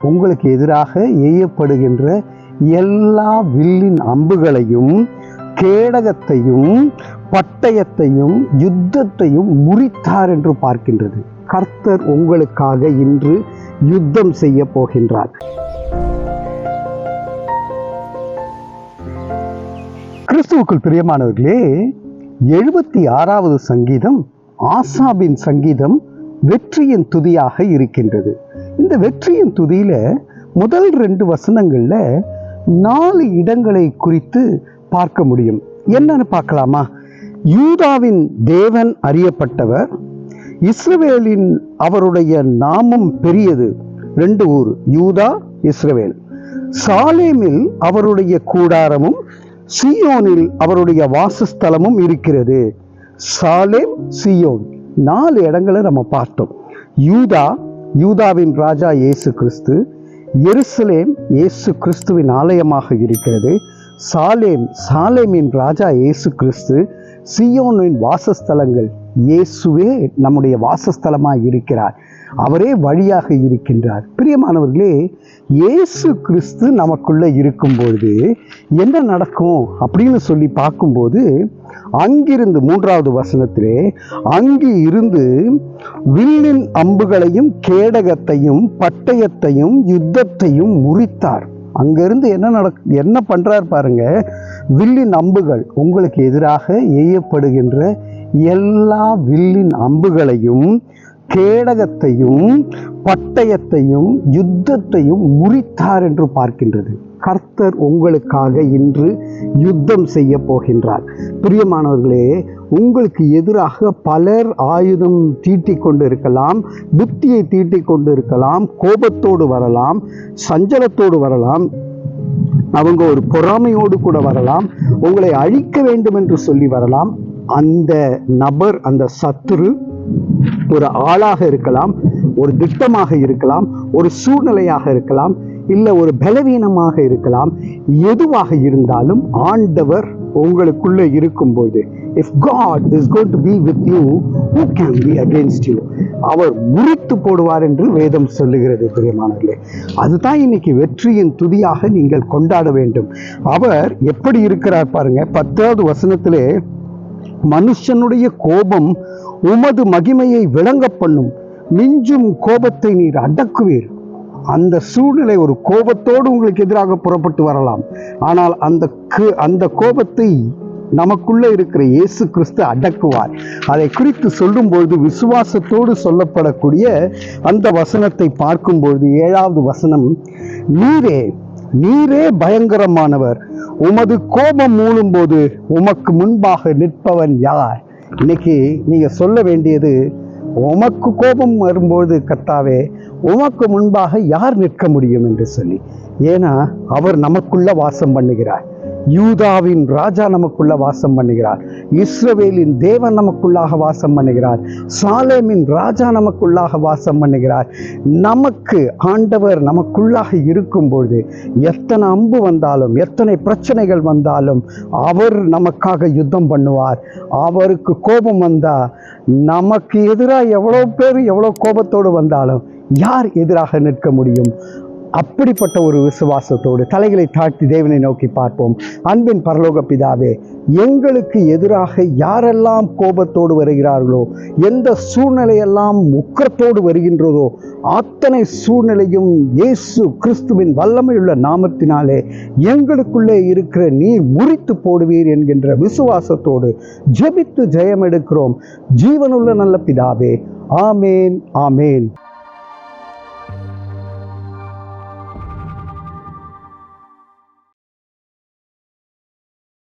உங்களுக்கு எதிராக எய்யப்படுகின்ற எல்லா வில்லின் அம்புகளையும் கேடகத்தையும் பட்டயத்தையும் யுத்தத்தையும் முறித்தார் என்று பார்க்கின்றது. கர்த்தர் உங்களுக்காக இன்று யுத்தம் செய்ய போகின்றார். கிறிஸ்துவுக்குள் பிரியமானவர்களே எழுபத்தி ஆறாவது சங்கீதம் ஆசாபின் சங்கீதம் வெற்றியின் துதியாக இருக்கின்றது. இந்த வெற்றியின் துதியில முதல் ரெண்டு வசனங்கள்ல நாலு இடங்களை குறித்து பார்க்க முடியும். என்னன்னு பார்க்கலாமா? யூதாவின் தேவன் அறியப்பட்டவர் இஸ்ரவேலின் அவருடைய நாமம் பெரியது. ரெண்டு ஊர் யூதா இஸ்ரவேல். சாலேமில் அவருடைய கூடாரமும் சியோனில் அவருடைய வாசஸ்தலமும் இருக்கிறது. Salem Zion. நாலு இடங்களை நம்ம பார்த்தோம். யூதா யூதாவின் ராஜா இயேசு கிறிஸ்து எருசலேம் இயேசு கிறிஸ்துவின் ஆலயமாக இருக்கிறது. சாலேம் சாலேமின் ராஜா இயேசு கிறிஸ்து சியோனின் வாசஸ்தலங்கள் இயேசுவே நம்முடைய வாசஸ்தலமாக இருக்கிறார். அவரே வழியாக இருக்கின்றார். பிரியமானவர்களே இயேசு கிறிஸ்து நமக்குள்ளே இருக்கும் பொழுது என்ன நடக்கும் அப்படின்னு சொல்லி பார்க்கும்போது அங்கிருந்து மூன்றாவது வசனத்திலே அங்கு இருந்து வில்லின் அம்புகளையும் கேடகத்தையும் பட்டயத்தையும் யுத்தத்தையும் முறித்தார். அங்கிருந்து என்ன நடக் என்ன பண்றார் பாருங்க வில்லின் அம்புகள் உங்களுக்கு எதிராக எய்யப்படுகின்ற எல்லா வில்லின் அம்புகளையும் கேடகத்தையும் பட்டயத்தையும் யுத்தத்தையும் முறித்தார் என்று பார்க்கின்றது. கர்த்தர் உங்களுக்காக இன்று யுத்தம் செய்ய போகின்றார். பிரியமானவர்களே உங்களுக்கு எதிராக பலர் ஆயுதம் தீட்டிக் கொண்டு இருக்கலாம் புத்தியை தீட்டிக் கொண்டு இருக்கலாம் கோபத்தோடு வரலாம் சஞ்சலத்தோடு வரலாம். அவங்க ஒரு பொறாமையோடு கூட வரலாம் உங்களை அழிக்க வேண்டும் என்று சொல்லி வரலாம். அந்த நபர் அந்த சத்துரு ஒரு ஆளாக இருக்கலாம் ஒரு திட்டமாக இருக்கலாம் ஒரு சூழ்நிலையாக இருக்கலாம் இல்லை ஒரு பலவீனமாக இருக்கலாம். எதுவாக இருந்தாலும் ஆண்டவர் உங்களுக்குள்ளே இருக்கும்போது if God is got to be with you who can be against you அவர் முறித்து போடுவார் என்று வேதம் சொல்லுகிறது பிரியமானவர்களே. அதுதான் இன்னைக்கு வெற்றியின் துதியாக நீங்கள் கொண்டாட வேண்டும். அவர் எப்படி இருக்கிறார் பாருங்க பத்தாவது வசனத்திலே மனுஷனுடைய கோபம் உமது மகிமையை விளங்க பண்ணும். மிஞ்சும் கோபத்தை நீர் அடக்குவீர். அந்த சூழ்நிலை ஒரு கோபத்தோடு உங்களுக்கு எதிராக புறப்பட்டு வரலாம். ஆனால் அந்த கு- அந்த கோபத்தை நமக்குள்ளே இருக்கிற இயேசு கிறிஸ்து அடக்குவார். அதை குறித்து சொல்லும்பொழுது விசுவாசத்தோடு சொல்லப்படக்கூடிய அந்த வசனத்தை பார்க்கும்பொழுது ஏழாவது வசனம் நீரே நீரே பயங்கரமானவர். உமது கோபம் மூழும்போது உமக்கு முன்பாக நிற்பவன் யார்? இன்னைக்கு நீங்கள் சொல்ல வேண்டியது உமக்கு கோபம் வரும்போது கத்தாவே உமக்கு முன்பாக யார் நிற்க முடியும் என்று சொல்லி. ஏன்னா அவர் நமக்குள்ள வாசம் பண்ணுகிறார். யூதாவின் ராஜா நமக்குள்ள வாசம் பண்ணுகிறார். இஸ்ரவேலின் தேவன் நமக்குள்ளாக வாசம் பண்ணுகிறார். சாலேமின் ராஜா நமக்குள்ளாக வாசம் பண்ணுகிறார். நமக்கு ஆண்டவர் நமக்குள்ளாக இருக்கும்பொழுது எத்தனை அம்பு வந்தாலும் எத்தனை பிரச்சனைகள் வந்தாலும் அவர் நமக்காக யுத்தம் பண்ணுவார். அவருக்கு கோபம் வந்தா நமக்கு எதிராக எவ்வளோ பேர் எவ்வளோ கோபத்தோடு வந்தாலும் யார் எதிராக நிற்க முடியும்? அப்படிப்பட்ட ஒரு விசுவாசத்தோடு தலைகளை தாழ்த்தி தேவனை நோக்கி பார்ப்போம். அன்பின் பரலோக பிதாவே எங்களுக்கு எதிராக யாரெல்லாம் கோபத்தோடு வருகிறார்களோ எந்த சூழ்நிலையெல்லாம் உக்கரத்தோடு வருகின்றதோ அத்தனை சூழ்நிலையும் இயேசு கிறிஸ்துவின் வல்லமையுள்ள நாமத்தினாலே எங்களுக்குள்ளே இருக்கிற நீர் முறித்து போடுவீர் என்கின்ற விசுவாசத்தோடு ஜெபித்து ஜெயம் எடுக்கிறோம் ஜீவனுள்ள நல்ல பிதாவே ஆமேன் ஆமேன்.